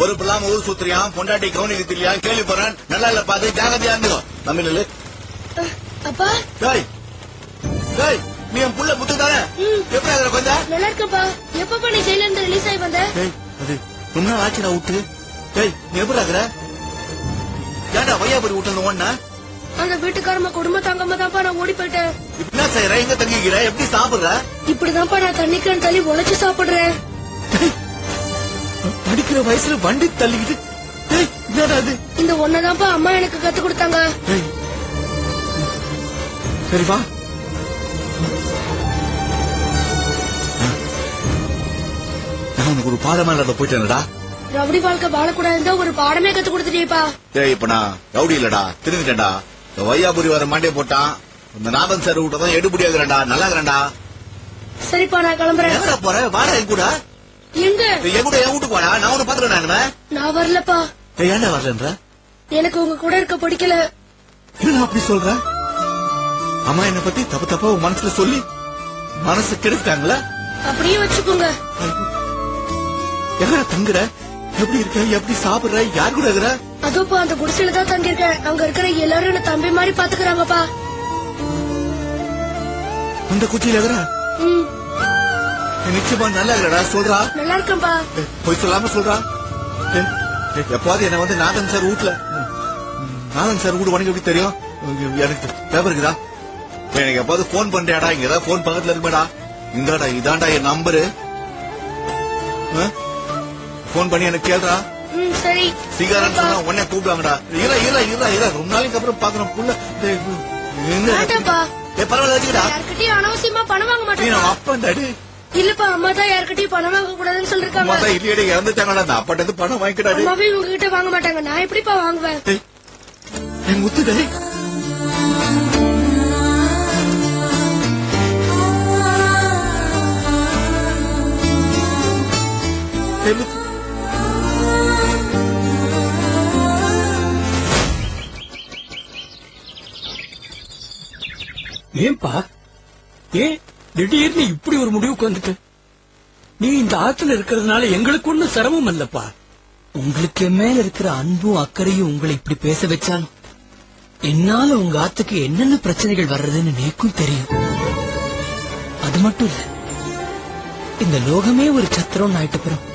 பொறுப்பு இல்லாம ஊர் சுத்துறியான் பொண்டாட்டி கவுனிக்கு தெரியலையா கேள்வி போறேன் நல்லா இல்ல பாத்து ஜாகிரதையா இருந்துக்கோ. நம்பி நில்லு. அப்பா? டேய் டேய் நீ என் புள்ள புத்து தானே எப்படி அதுல கொஞ்ச நல்லா இருக்கப்பா எப்பப்பா நீ ஜெயில இருந்து ரிலீஸ் ஆகி வந்த? டேய் அது ரொம்ப நாள் ஆச்சுடா விட்டு? டேய் நீ எப்படி இருக்கிற? ஏன்டா வையாபுரி விட்டு ஒண்ணா அந்த வீட்டுக்காரமா குடும்ப தாங்காம தான்ப்பா நான் ஓடி போயிட்டேன். என்ன செய்யற எங்க தங்கிக்கிற? எப்படி சாப்பிடுற? இப்படிதான்ப்பா நான் தண்ணிக்கன் தள்ளி உழைச்சு சாப்பிடுறேன். படிக்கிற வயசுல வண்டி தள்ளிக்கிட்டு டேய் என்னடா அது இந்த ஒன்னதான்ப்பா அம்மா எனக்கு கத்து கொடுத்தாங்க. சரி வா. நான் உனக்கு ஒரு பாடமா இல்லாத போயிட்டேனடா. ரவுடி வாழ்க்கை வாழக்கூடாதுன்னு ஒரு பாடமே கத்து கொடுத்துட்டேப்பா டேய் இப்ப நான் ரவுடி இல்லடா திருந்துட்டேன்டா இந்த வையாபுரி வர மாண்டே போட்டான். இந்த நாதன் சார் விட்ட தான் எடுபடி ஆகுறேன்டா நல்லா இருக்கிறேன்டா. சரிப்பா நான் கிளம்புறேன். போற? வாடா என் கூட. எங்க? என் கூட என் வீட்டுக்கு வாடா நான் உன்னை பாத்துக்கிறேன் நான் வரலப்பா. ஏன்டா வரலன்ற எனக்கு உங்க கூட இருக்க பிடிக்கல. என்ன அப்படி சொல்ற? அம்மா என்ன பத்தி தப்பு தப்பா உன் மனசுல சொல்லி மனசு கெடுத்தாங்களா அப்படியே வச்சுக்கோங்க. எங்கடா தங்குற? எப்படி இருக்க? எப்படி சாப்பிடுற? யார் கூட இருக்கிற? அதோப்பா அந்த குடிசையில தான் தங்கியிருக்கேன். அங்க இருக்கிற எல்லாரும் என்ன தம்பி மாதிரி பாத்துக்கிறாங்கப்பா. அந்த குச்சியில இருக்கிற? நிச்சயமா நல்லா இருக்கிறடா சொல்றா. நல்லா இருக்கேன்பா பொய் சொல்லாம சொல்றா. எப்பாவது என்ன வந்து நாதன் சார் வீட்ல ம், நாதன் சார் வீடு உனக்கு எப்படி தெரியும்? எனக்கு பேப்பர் இருக்குதா? எனக்கு எப்பாவது போன் பண்றியாடா? இங்க ஏதாவது போன் பக்கத்துல இருக்குமாடா. இந்தாடா இதான்டா என் நம்பரு போன் பண்ணி எனக்கு கேளுடா. ம் சரி. சிகாரன் சொன்னா உடனே கூப்பிடுவாங்கடா. இல்ல இல்ல இல்ல இல்ல ரொம்ப நாளைக்கு அப்புறம் பாக்குறோம் புள்ள. பரவாயில்ல வச்சுக்கடா. யார்கிட்டயும் அனாவசியமா பணம் வாங்க நீ மாட்டேன் நம்ம அப்பன்டாடி இல்லப்பா அம்மா தான் யார்கிட்டயும் பணம் வாங்க கூடாதுன்னு சொல்லிருக்காங்க மொத்தம் இல்லையடி இறந்துட்டாங்கடா. அந்த அப்பட்ட இருந்து பணம் வாங்கிக்கிட்டாடி அம்மாவே உங்ககிட்ட வாங்க மாட்டாங்க. நான் எப்படிப்பா வாங்குவேன்? என் முத்து டேய். டேய், முத்து. ஏன்பா? ஏன்? திடீர்னு இப்படி ஒரு முடிவுக்கு வந்துட்ட நீ இந்த ஆத்துல இருக்கிறதுனால எங்களுக்கு ஒண்ணும் சிரமம் இல்லப்பா உங்களுக்கு மேல இருக்கிற அன்பும் அக்கறையும் உங்களை இப்படி பேச வச்சாலும் என்னால உங்க ஆத்துக்கு என்னென்ன பிரச்சனைகள் வர்றதுன்னு நேக்கும் தெரியும். அது மட்டும் இல்ல இந்த லோகமே ஒரு சத்திரம் ஆயிட்டு பிறகு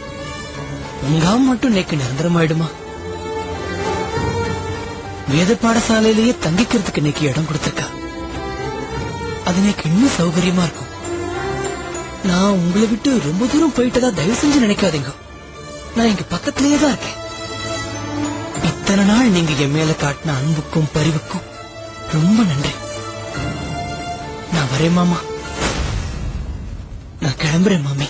உங்க மட்டும் நேக்கு நிரந்தரமாயிடுமா? வேத பாடசாலையிலேயே தங்கிக்கிறதுக்கு இன்னைக்கு இடம் கொடுத்திருக்கா. அது எனக்கு இன்னும் சௌகரியமா இருக்கும். நான் உங்களை விட்டு ரொம்ப தூரம் போயிட்டதா தயவு செஞ்சு நினைக்காதீங்க. நான் இங்க பக்கத்திலேயே தான் இருக்கேன். இத்தனை நாள் நீங்க என் மேல காட்டின அன்புக்கும் பரிவுக்கும் ரொம்ப நன்றி. நான் வரேன் மாமா. நான் கிளம்புறேன் மாமி.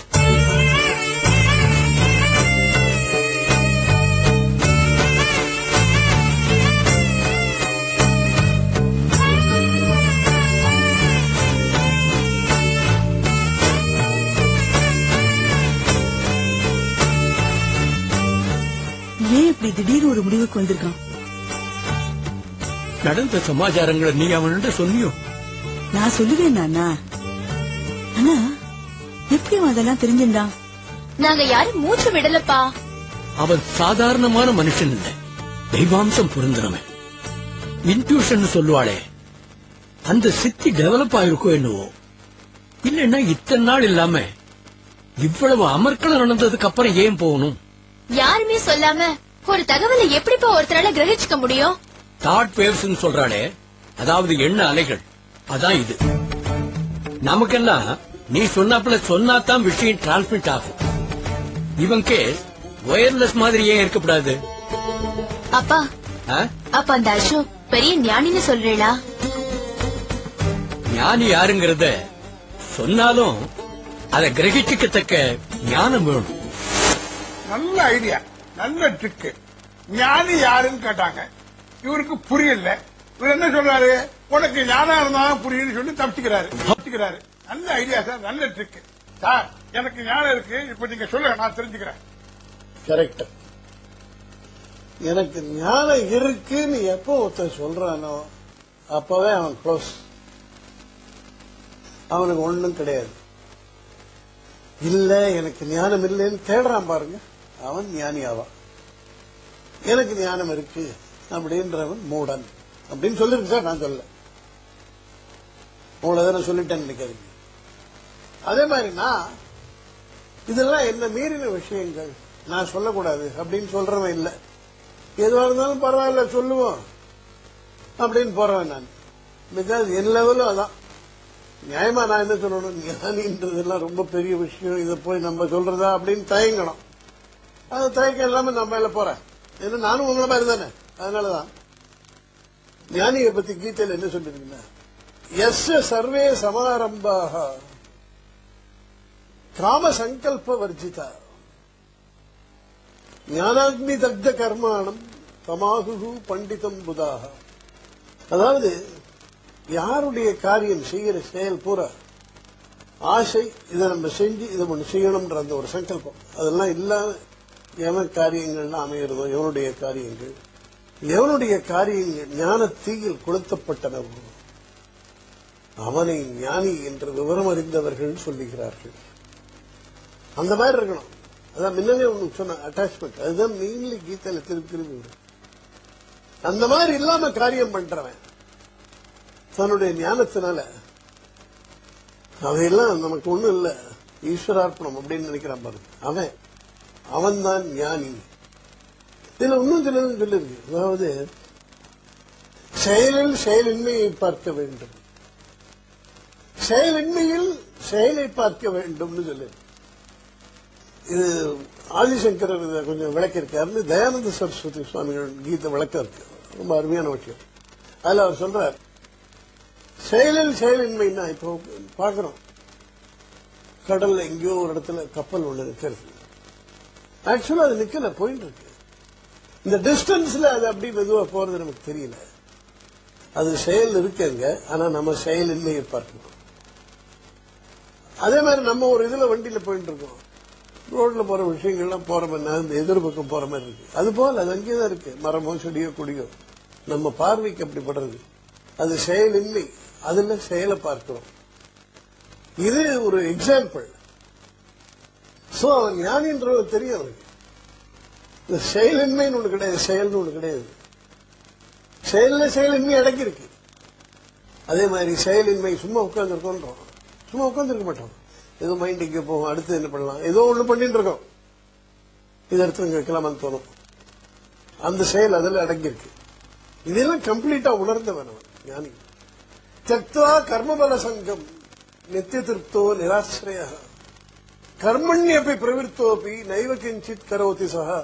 முடிவுக்கு வந்திருக்கான். நடந்த சமாச்சாரங்களை நீ அவன்கிட்ட சொன்னியோ நான் சொல்லுவேன் நானா? ஆனா எப்படி அதெல்லாம் தெரிஞ்சிருந்தான்? நாங்க யாரும் மூச்சு விடலப்பா. அவன் சாதாரணமான மனுஷன் இல்ல. தெய்வாம்சம் பொருந்தினவன் இன்ட்யூஷன் சொல்லுவாளே. அந்த சித்தி டெவலப் ஆயிருக்கோ என்னவோ? இல்லைன்னா இத்தனை நாள் இல்லாம இவ்வளவு அமர்க்களம் நடந்ததுக்கு அப்புறம் ஏன் போகணும்? யாருமே சொல்லாம ஒரு தகவலை எப்படிப்பா ஒருத்தரால கிரகிச்சுக்க முடியும்? தாட் வேவ்ஸ் சொல்றாளே. அதாவது எண்ண அலைகள். அதான் இது. நமக்கெல்லாம் நீ சொன்னாப்புல சொன்னாதான் விஷயம் டிரான்ஸ்மிட் ஆகும். இவன் கேஸ் ஒயர்லெஸ் மாதிரி ஏன் இருக்கக்கூடாது? அப்பா? அப்ப அந்த அசோக் பெரிய ஞானின்னு சொல்றீங்களா ஞானி யாருங்கிறத சொன்னாலும் அதை கிரகிச்சுக்கத்தக்க ஞானம் வேணும். நல்ல ஐடியா நல்ல ட்ரிக்கு ஞானி யாருன்னு கேட்டாங்க. இவருக்கு புரியல. இவர் என்ன சொல்றாரு? உனக்கு ஞானம் இருந்தாலும் புரியுன்னு சொல்லி தப்பிச்சுக்கிறாரு. தப்பிச்சுக்கிறாரு. நல்ல ஐடியா சார் நல்ல ட்ரிக் சார் எனக்கு ஞானம் இருக்கு. இப்ப நீங்க சொல்லுங்க நான் தெரிஞ்சுக்கிறேன். கரெக்ட் எனக்கு ஞானம் இருக்குன்னு எப்போ ஒருத்தன் சொல்றானோ அப்பவே அவன் க்ளோஸ் அவனுக்கு ஒண்ணும் கிடையாது. இல்ல எனக்கு ஞானம் இல்லைன்னு தேடுறான் பாருங்க. அவன் ஞானி ஆவான் எனக்கு ஞானம் இருக்கு அப்படின்றவன் மூடன். அப்படின்னு சொல்லிருக்கு சார் நான் சொல்ல உங்களை தானே சொல்லிட்டேன்னு நினைக்காதீங்க. அதே மாதிரி நான் இதெல்லாம் என்ன மீறின விஷயங்கள். நான் சொல்லக்கூடாது அப்படின்னு சொல்றவன் இல்ல. எதுவா இருந்தாலும் பரவாயில்ல சொல்லுவோம் அப்படின்னு போறவன் நான். பிகாஸ் என் லெவலும் அதான். நியாயமா நான் என்ன சொல்லணும்? ஞானின்றதெல்லாம் ரொம்ப பெரிய விஷயம். இதை போய் நம்ம சொல்றதா அப்படின்னு தயங்கணும். அது தயக்கம் இல்லாம நம்ம போறேன். ஏன்னா நானும் உங்களை மாதிரி தானே. அதனாலதான். ஞானியை பத்தி கீதையில என்ன சொல்லிருக்கீங்க எஸ் சர்வே சமாரம்பாக. காம சங்கல்ப வர்ஜிதா. ஞானாக்னி தக்த கர்மாணம் தமாகு பண்டிதம் புதாக அதாவது யாருடைய காரியம் செய்யற செயல் பூரா ஆசை இதை நம்ம செஞ்சு இதை ஒண்ணு செய்யணும்ன்ற அந்த ஒரு சங்கல்பம். அதெல்லாம் இல்லாம எவன் காரியங்கள்லாம் அமைகிறதோ எவனுடைய காரியங்கள்? எவனுடைய காரியங்கள் ஞான தீயில் கொளுத்தப்பட்டனவோ அவனை ஞானி என்று விவரம் அறிந்தவர்கள் சொல்லுகிறார்கள். அந்த மாதிரி இருக்கணும். அதான் முன்னாலே ஒன்று சொன்ன அட்டாச்மெண்ட் அதுதான் மெயின்லி கீதையில திருப்பி திரும்பி அந்த மாதிரி இல்லாம காரியம் பண்றவன் தன்னுடைய ஞானத்தினால அதையெல்லாம் நமக்கு ஒண்ணும் இல்ல. ஈஸ்வரார்ப்பணம் அப்படின்னு நினைக்கிறான் பாருங்க. அவன் அவன்தான் ஞானி. இதுல இன்னும் சிலது சொல்லிருக்கு அதாவது செயலில் செயலின்மையை பார்க்க வேண்டும். செயலின்மையில் செயலை பார்க்க வேண்டும்னு சொல்லு இது ஆதிசங்கரர் கொஞ்சம் விளக்கியிருக்காரு. தயானந்த சரஸ்வதி சுவாமிகள் கீதை விளக்கம் இருக்கு. ரொம்ப அருமையான விஷயம் அதுல அவர் சொல்றார் செயலில் செயலின்மைன்னா இப்போ பாக்குறோம் கடல்ல எங்கேயோ ஒரு இடத்துல கப்பல் ஒண்ணு இருக்கிறது. ஆக்சுவலா அது நிக்கல போயிட்டு இருக்கு. இந்த டிஸ்டன்ஸ்ல அது அப்படி மெதுவா போறது நமக்கு தெரியல. அது செயல் இருக்குங்க. ஆனா நம்ம செயல் இல்லையே பார்க்கணும். அதே மாதிரி நம்ம ஒரு இதுல வண்டியில போயிட்டு இருக்கோம். ரோட்ல போற விஷயங்கள்லாம் போற மாதிரி நான் இந்த எதிர்பக்கம் போற மாதிரி இருக்கு. அது போல அது அங்கேதான் இருக்கு. மரமோ செடியோ கொடியோ. நம்ம பார்வைக்கு அப்படிப்படுறது. அது செயல் இல்லை. அதுல செயலை பார்க்கிறோம். இது ஒரு எக்ஸாம்பிள் சோ அவன் ஞானின்றது தெரியும் அவருக்கு இந்த செயலின்மைன்னு ஒண்ணு கிடையாது செயல்னு ஒண்ணு கிடையாது. செயல்ல செயலின்மை அடக்கி இருக்கு அதே மாதிரி செயலின்மை சும்மா உட்கார்ந்துருக்கோன்றோம். சும்மா உட்கார்ந்துருக்க மாட்டோம். ஏதோ மைண்ட் இங்கே போகும் அடுத்து என்ன பண்ணலாம் ஏதோ ஒண்ணு பண்ணிட்டு இருக்கோம் இது அடுத்து இங்க வைக்கலாமான்னு தோணும். அந்த செயல் அதில் அடங்கியிருக்கு இதெல்லாம் கம்ப்ளீட்டா உணர்ந்தவன் அவன் ஞானி. தக்துவா கர்மபல சங்கம் நித்திய திருப்தோ நிராசிரய கர்மண்யப்பி பிரவிற்த்தோப்பி நைவ கிஞ்சித் கரோதி சகா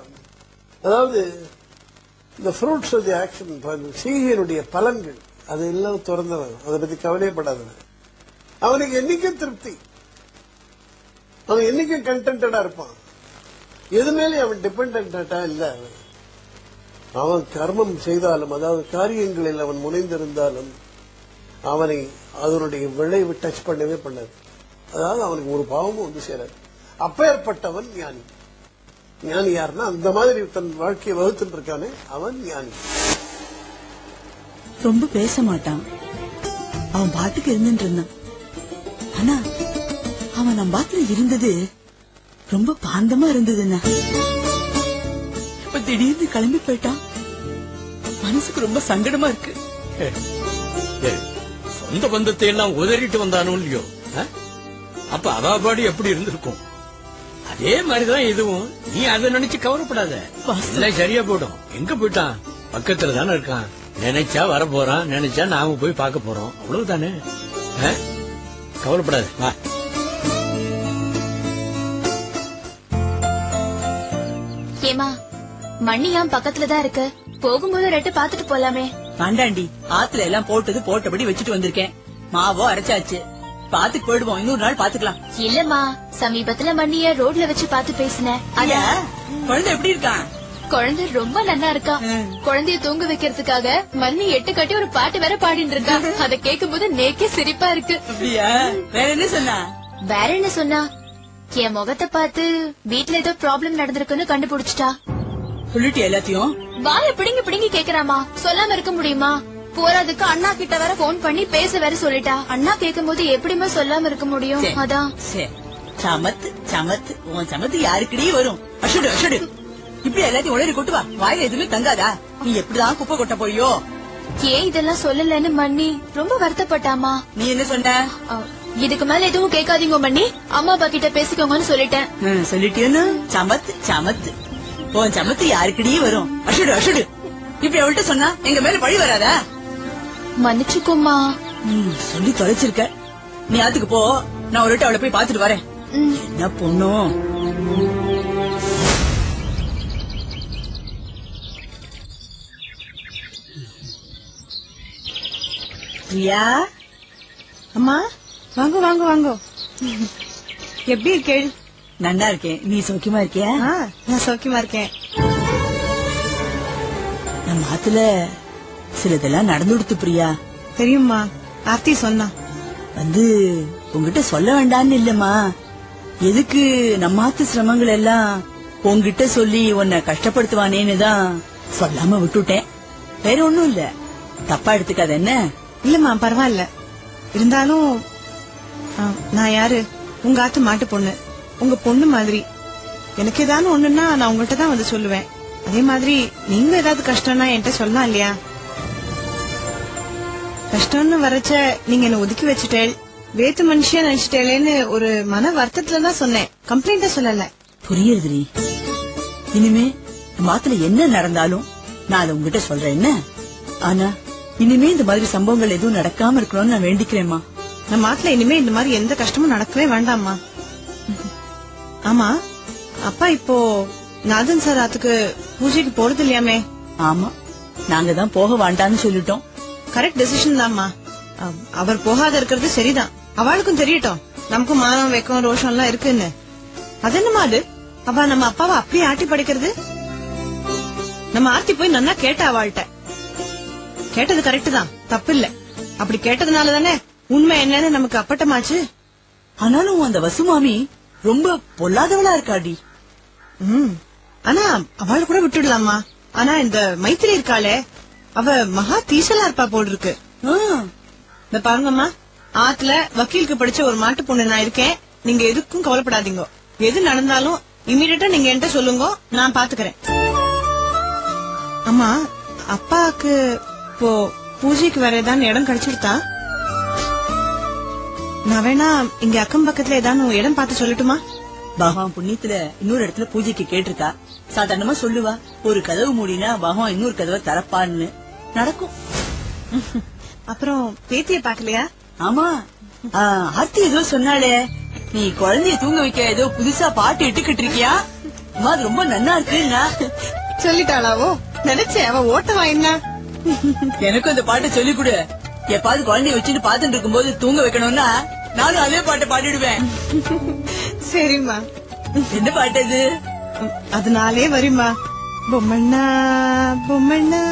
அதாவது இந்த ஃப்ரூட்ஸ் ஆஃப் தி ஆக்ஷன் செய்கையினுடைய பலன்கள் அது எல்லாம் திறந்தவன் அதை பத்தி கவலைப்படாதவன். அவனுக்கு என்னைக்கும் திருப்தி. அவன் என்னைக்கும் கண்டென்டா இருப்பான். எது மேலே அவன் டிபெண்டா இல்ல அவன். அவன் கர்மம் செய்தாலும் அதாவது காரியங்களில் அவன் முனைந்திருந்தாலும் அவனை அதனுடைய விளைவு டச் பண்ணவே பண்ணாது. அதாவது அவனுக்கு ஒரு பாவமும் வந்து சேராது. அப்பேற்பட்டவன் ஞானி. ஞானி யாருன்னா அந்த மாதிரி தன் வாழ்க்கையை வகுத்துட்டு இருக்கானே அவன் ஞானி. ரொம்ப பேச மாட்டான். அவன் பாட்டுக்கு இருந்துட்டு இருந்தான். ஆனா அவன் நம்ம பாட்டுல இருந்தது ரொம்ப பாந்தமா இருந்ததுன்னா இப்ப திடீர்னு கிளம்பி போயிட்டான். மனசுக்கு ரொம்ப சங்கடமா இருக்கு. சொந்த பந்தத்தை எல்லாம் உதறிட்டு வந்தானோ இல்லையோ? அப்ப அவாபாடி எப்படி இருந்திருக்கும்? அதே மாதிரிதான் இதுவும். நீ அதை நினைச்சு கவலைப்படாத. எல்லாம் சரியா போயிடும். எங்க போயிட்டான்? பக்கத்துல தானே இருக்கான். நினைச்சா வர போறான் நினைச்சா நாம போய் பார்க்க போறோம். அவ்வளவுதானே? கவலைப்படாத. வா. ஏமா மண்ணியாம் பக்கத்துல தான் இருக்கு? போகும்போது ரெட்டு பாத்துட்டு போலாமே. வேண்டாண்டி. ஆத்துல எல்லாம் போட்டது போட்டபடி வச்சுட்டு வந்திருக்கேன். மாவோ அரைச்சாச்சு. பாத்துக்கு போயிடுவோம். இன்னொரு நாள் பாத்துக்கலாம் இல்லம்மா சமீபத்துல மண்ணிய ரோட்ல வச்சு பார்த்து பேசினேன். குழந்தை எப்படி இருக்கான் குழந்தை ரொம்ப நல்லா இருக்கா. குழந்தைய தூங்க வைக்கிறதுக்காக மண்ணி எட்டு கட்டி ஒரு பாட்டு வேற பாடிட்டு இருக்கா. அத கேட்கும்போது நேக்கே சிரிப்பா இருக்கு. வேற என்ன சொன்னா? வேற என்ன சொன்னா? என் முகத்தை பார்த்து வீட்ல ஏதோ ப்ராப்ளம் நடந்திருக்குன்னு கண்டுபிடிச்சிட்டா. சொல்லிட்டு எல்லாத்தையும்? வாய பிடிங்கி பிடிங்கி கேக்குறாமா? சொல்லாம இருக்க முடியுமா? போறதுக்கு அண்ணா கிட்ட வேற போன் பண்ணி பேச வேற சொல்லிட்டா. அண்ணா கேக்கும்போது எப்படிமா சொல்லாம இருக்க முடியும்? அதான். சமத்து சமத்து. உன் சமத்து யாருக்கிடையே வரும். அஷடு அஷடு. இப்படி எல்லாத்தையும் உடனே கொட்டு வா. வாயில எதுவுமே தங்காதா? நீ எப்படிதான் குப்பை கொட்ட போறியோ? ஏன் இதெல்லாம் சொல்லலன்னு மண்ணி ரொம்ப வருத்தப்பட்டாமா நீ என்ன சொன்ன? இதுக்கு மேல எதுவும் கேட்காதீங்க மண்ணி அம்மா அப்பா கிட்ட பேசிக்கோங்கன்னு சொல்லிட்டேன். ம், சொல்லிட்டியோன்னு? சமத்து சமத்து. உன் சமத்து யாருக்கிட்டயே வரும். அஷுடு அஷுடு. இப்படி அவள்கிட்ட சொன்னா எங்க மேல பழி வராதா? மன்னிச்சுக்கோமா ம், சொல்லி தொலைச்சிருக்க. நீ ஆத்துக்கு போ. நான் ஒரு அவளை போய் பாத்துட்டு வரேன். என்ன பொண்ணும் பிரியா? அம்மா வாங்க வாங்க வாங்க. எப்படி இருக்கேள்? நன்னா இருக்கேன். நீ சௌக்கியமா இருக்கியா? ஆ, நான் சௌக்கியமா இருக்கேன். நம்ம ஆத்துல சிலதெல்லாம் நடந்து கொடுத்து பிரியா. தெரியுமா ஆர்த்தி சொன்னா. வந்து உங்ககிட்ட சொல்ல வேண்டாம்னு இல்லம்மா. எதுக்கு நம்ம ஆத்து சிரமங்கள் எல்லாம் உன்கிட்ட சொல்லி உன்னை கஷ்டப்படுத்துவானேன்னு தான் சொல்லாம விட்டுட்டேன். வேற ஒண்ணும் இல்ல. தப்பா எடுத்துக்காத என்ன? இல்லம்மா பரவாயில்ல. இருந்தாலும் நான் யாரு? உங்க ஆத்து மாட்டு பொண்ணு. உங்க பொண்ணு மாதிரி. எனக்கு ஏதாவது ஒண்ணுன்னா நான் உங்கள்கிட்ட தான் வந்து சொல்லுவேன். அதே மாதிரி நீங்க ஏதாவது கஷ்டம்னா என்கிட்ட சொல்லலாம் இல்லையா? கஷ்டம்னு வரச்ச நீங்க என்ன ஒதுக்கி வச்சுட்டேள் வேத்து மனுஷியா நினைச்சிட்டேலேன்னு ஒரு மன வருத்தத்துல தான் சொன்னேன். கம்ப்ளைண்டா சொல்லல. புரியுதுரி இனிமே நம்ம ஆத்துல என்ன நடந்தாலும் நான் அதை உங்ககிட்ட சொல்றேன் என்ன? ஆனா இனிமே இந்த மாதிரி சம்பவங்கள் எதுவும் நடக்காம இருக்கணும்னு நான் வேண்டிக்கிறேம்மா. நம்ம ஆத்துல இனிமே இந்த மாதிரி எந்த கஷ்டமும் நடக்கவே வேண்டாம்மா. ஆமா அப்பா இப்போ நாதன் சார் ஆத்துக்கு பூஜைக்கு போறது இல்லையாமே ஆமா நாங்க தான் போக வேண்டாம்னு சொல்லிட்டோம். கரெக்ட் டெசிஷன் தான்மா. அவர் போகாத இருக்கிறது சரிதான். அவளுக்கும் தெரியட்டும். நமக்கும் மானம் வெக்கம் ரோஷம் எல்லாம் இருக்குன்னு. அது என்னமா அது? அவ நம்ம அப்பாவை அப்படியே ஆட்டி படைக்கிறது? நம்ம ஆர்த்தி போய் நன்னா கேட்ட அவள்கிட்ட. கேட்டது கரெக்ட் தான். தப்பு இல்ல அப்படி கேட்டதுனால தானே உண்மை என்னன்னு நமக்கு அப்பட்டமாச்சு. ஆனாலும் அந்த வசுமாமி ரொம்ப பொல்லாதவளா இருக்காடி. ம். ஆனா அவளை கூட விட்டுடலாமா ஆனா இந்த மைத்திரி இருக்காளே. அவ மகா தீசலா இருப்பா போல் இருக்கு இந்த பாருங்கம்மா ஆத்துல வக்கீலுக்கு படிச்ச ஒரு மாட்டு பொண்ணு நான் இருக்கேன். நீங்க எதுக்கும் கவலைப்படாதீங்க. எது நடந்தாலும் இமீடியட்டா நீங்க என்கிட்ட சொல்லுங்க. நான் பாத்துக்கறேன். அம்மா அப்பாவுக்கு இப்போ பூஜைக்கு வேற ஏதாவது இடம் கிடைச்சிருத்தா? நான் வேணா இங்க அக்கம் பக்கத்துல ஏதாவது இடம் பார்த்து சொல்லட்டுமா? பகவான் புண்ணியத்துல இன்னொரு இடத்துல பூஜைக்கு கேட்டிருக்கா. சாதாரணமா சொல்லுவா ஒரு கதவு மூடினா பகவான் இன்னொரு கதவை திறப்பான்னு. நடக்கும். அப்புறம் பேத்திய பாக்கலையா ஆமா. ஆ, ஆர்த்தி ஏதோ சொன்னாளே நீ குழந்தைய தூங்க வைக்க ஏதோ புதுசா பாட்டு இட்டுக்கிட்டு இருக்கியா? அம்மா அது ரொம்ப நன்னா இருக்குன்னா? சொல்லிட்டாளாவோ? நினைச்சேன் அவ ஓட்டவா என்ன? எனக்கும் அந்த பாட்டை சொல்லிக் கொடு. எப்பாவது குழந்தைய வச்சுட்டு பாத்துட்டு இருக்கும்போது தூங்க வைக்கணும்னா நானும் அதே பாட்டை பாடிடுவேன். சரிம்மா. என்ன பாட்டு அது? அதனாலே வருமா பொம்மண்ணா பொம்மண்ணா.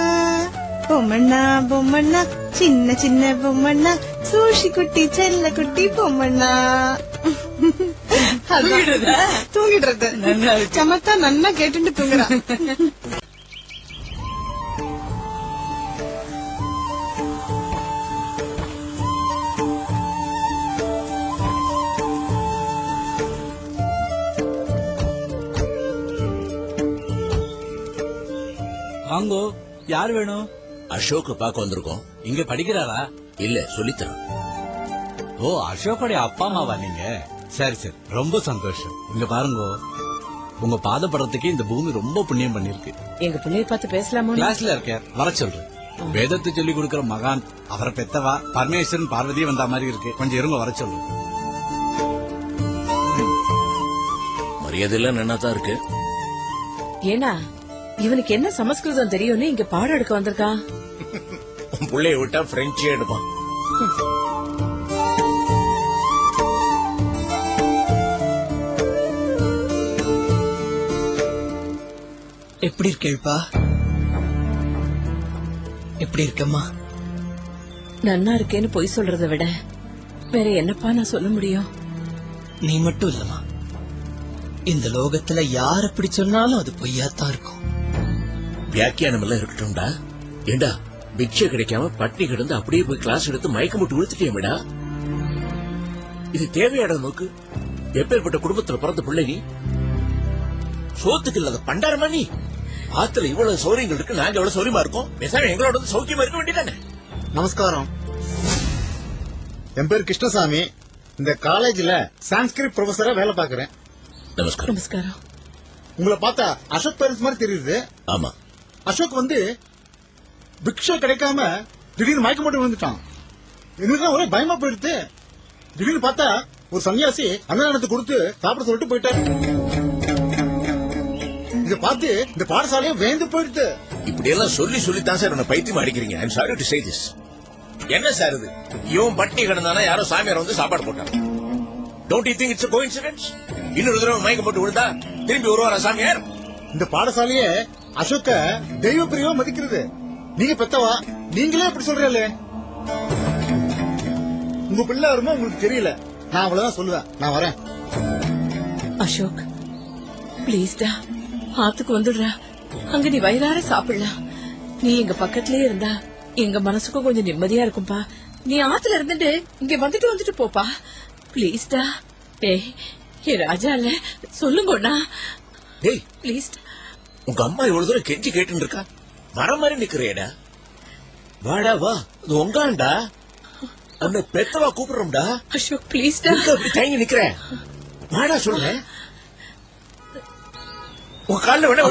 பொம்மண்ணா பொம்மண்ணா சின்ன சின்ன பொம்மண்ணா சூஷி குட்டி செல்ல குட்டி பொம்மண்ணா. தூங்கிடுறதா? சமத்தா நன்னா கேட்டுட்டு தூங்குறா வாங்கோ யார் வேணும் அசோக் பார்க்க வந்திருக்கோம். இங்க படிக்கிறாரா? இல்ல சொல்லித்தரோம் ஓ அசோக்கோடைய அப்பா அம்மாவா நீங்க? சரி சரி. ரொம்ப சந்தோஷம். இங்க பாருங்க. உங்க பாதப்படுறதுக்கு இந்த பூமி ரொம்ப புண்ணியம் பண்ணிருக்கு எங்க பிள்ளைய பார்த்து பேசலாமோ கிளாஸ்ல இருக்கார் வர சொல்றேன். வேதத்தை சொல்லி கொடுக்கிற மகான் அவரை பெத்தவா? பரமேஸ்வரன் பார்வதி வந்த மாதிரி இருக்கு. கொஞ்சம் இருங்க வர சொல்றேன். மரியாதையெல்லாம் நல்லா தான் இருக்கு? ஏன்னா இவனுக்கு என்ன சமஸ்கிருதம் தெரியும்னு இங்க பாடம் எடுக்க வந்திருக்கான் பிள்ளைய விட்டா பிரெஞ்சே எடுப்பான். எப்படி இருக்கேள்பா எப்படி இருக்கம்மா? நன்னா இருக்கேன்னு பொய் சொல்றதை விட வேற என்னப்பா நான் சொல்ல முடியும்? நீ மட்டும் இல்லம்மா. இந்த லோகத்துல யார் அப்படி சொன்னாலும் அது பொய்யாத்தான் இருக்கும். வியாக்கியானம் எல்லாம் இருக்கட்டும்டா. ஏண்டா? பிக்ஷை கிடைக்காம பட்னி கிடந்து அப்படியே போய் கிளாஸ் எடுத்து மயக்கம் விட்டு விழுத்துட்டியமேடா இது தேவையாட நோக்கு எப்பேற்பட்ட குடும்பத்துல பிறந்த பிள்ளை நீ? சோத்துக்கு இல்லாத பண்டாரமா நீ? ஆத்துல இவ்வளவு சௌரியங்கள் இருக்கு நாங்க எவ்வளவு சௌரியமா இருக்கோம்? பேசாம எங்களோட வந்து சௌக்கியமா இருக்க வேண்டியதானே நமஸ்காரம். என் பேர் கிருஷ்ணசாமி. இந்த காலேஜ்ல சான்ஸ்கிரிட் ப்ரொஃபஸரா வேலை பார்க்கறேன். நமஸ்காரம். நமஸ்காரம். உங்களை பார்த்தா அசோக் பேரன்ஸ் மாதிரி தெரியுது. ஆமா. அசோக் வந்து பிக்ஷை கிடைக்காம திடீர்னு மயக்க மட்டும் விழுந்துட்டான். எங்களுக்கு ஒரே பயமா போயிடுது. திடீர்னு பார்த்தா ஒரு சன்னியாசி அன்னதானத்தை கொடுத்து சாப்பிட சொல்லிட்டு போயிட்டாரு. இத பார்த்து இந்த பாடசாலையே வேந்து போயிடுது. இப்படி எல்லாம் சொல்லி சொல்லி தான் சார் என்ன பைத்தியம் அடிக்கிறீங்க. I'm sorry to say this என்ன சார் இது? இவன் பட்டினி கிடந்தானா யாரோ சாமியார் வந்து சாப்பாடு போட்டாங்க don't you think it's coincident இன்னொரு தடவை மயக்கம் போட்டு விழுந்தா திரும்பி வருவாரா சாமியார். இந்த பாடசாலையே அசோக்க தெய்வ பிரியமா மதிக்கிறது. நீங்க பெத்தவா? நீங்களே இப்படி சொல்றீங்களே? உங்க பிள்ளை வருமோ உங்களுக்கு தெரியல. நான் அவ்வளவுதான் சொல்லுவேன். நான் வரேன். அசோக் ப்ளீஸ்டா ஆத்துக்கு வந்துடுறா. அங்க நீ வயிறார சாப்பிடலாம். நீ எங்க பக்கத்திலே இருந்தா எங்க மனசுக்கும் கொஞ்சம் நிம்மதியா இருக்கும்பா. நீ ஆத்துல இருந்துட்டு இங்க வந்துட்டு வந்துட்டு போப்பா. ப்ளீஸ்டா ஏய் ஏ ராஜா இல்ல. சொல்லுங்கண்ணா டேய். ப்ளீஸ் உங்க அம்மா இவ்வளவு தூரம் கெஞ்சி கேட்டு இருக்கா? வர மாதிரி நிக்கிறேடா வாடா வா. இது உங்காண்டா? உன்னை பெத்தவா கூப்பிடுறோம்டா. அசோக் அப்படி தயங்கி நிக்கிற. வாடா சொல்றேன் உன் காலில் வேணா.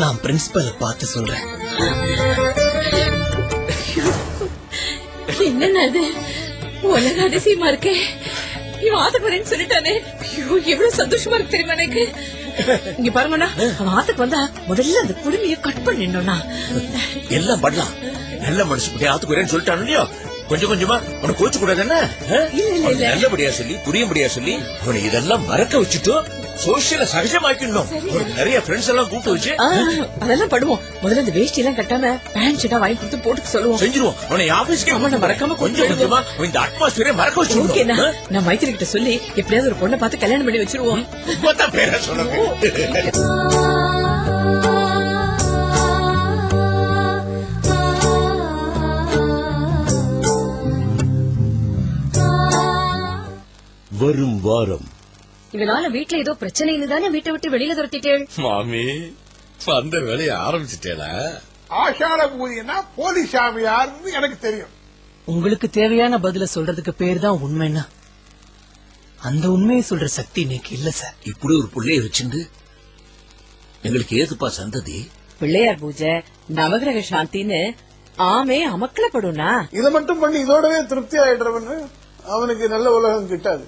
நான் பிரின்சிபல் பார்த்து சொல்றேன். என்னண்ணா இது உலக அதிசயமா இருக்கே? இவன் ஆத்துக்கு வரேன்னு சொல்லிட்டானே. ஐயோ எவ்வளவு சந்தோஷமா இருக்கு தெரியுமா எனக்கு? இங்க பாருங்கண்ணா அவன் ஆத்துக்கு வந்தா முதல்ல அந்த குடுமையை கட் பண்ணிடணும்னா எல்லாம் பண்ணலாம். நல்ல மனசு பத்தி ஆத்துக்கு வரேன்னு சொல்லிட்டானு இல்லையோ? கொஞ்சம் கொஞ்சமா உனக்கு கோச்சு கூடாது என்ன. நல்லபடியா சொல்லி புரியும்படியா சொல்லி உன்னை இதெல்லாம் மறக்க வச்சுட்டு சோசியல சகஜமாக்கிடணும். நிறைய ஃப்ரெண்ட்ஸ் எல்லாம் கூப்பிட்டு வச்சு. அதெல்லாம் படுவோம். முதல்ல இந்த வேஷ்டி எல்லாம் கட்டாம பேண்ட் ஷர்ட்டா வாங்கி கொடுத்து போட்டுக்க சொல்லுவோம். செஞ்சிருவோம். உன்னை ஆபீஸ்க்கு நான் மறக்காம கொஞ்சம் கொஞ்சமா. இந்த அட்மாஸ்பியரே மறக்க வச்சிருக்கோம் நான் மைத்திரி கிட்ட சொல்லி எப்படியாவது ஒரு பொண்ணை பார்த்து கல்யாணம் பண்ணி வச்சிருவோம். பேர சொல்லுங்க வரும் வாரம். இதனால வீட்டுல ஏதோ பிரச்சனைன்னு தானே வீட்டை விட்டு வெளியில துரத்திட்டேள்? மாமி அந்த வேலையை ஆரம்பிச்சிட்டேல ஆஷாட பூதினா போலீஸ் சாமியார்னு எனக்கு தெரியும். உங்களுக்கு தேவையான பதில சொல்றதுக்கு பேர் தான் உண்மைன்னா. அந்த உண்மையை சொல்ற சக்தி இன்னைக்கு இல்ல சார். இப்படி ஒரு புள்ளைய வச்சிருந்து எங்களுக்கு ஏதுப்பா சந்ததி? பிள்ளையார் பூஜை நவகிரக சாந்தின்னு ஆமே அமக்கலப்படும்னா? இதை மட்டும் பண்ணி இதோடவே திருப்தி ஆயிடுறவன்னு அவனுக்கு நல்ல உலகம் கிட்டாது.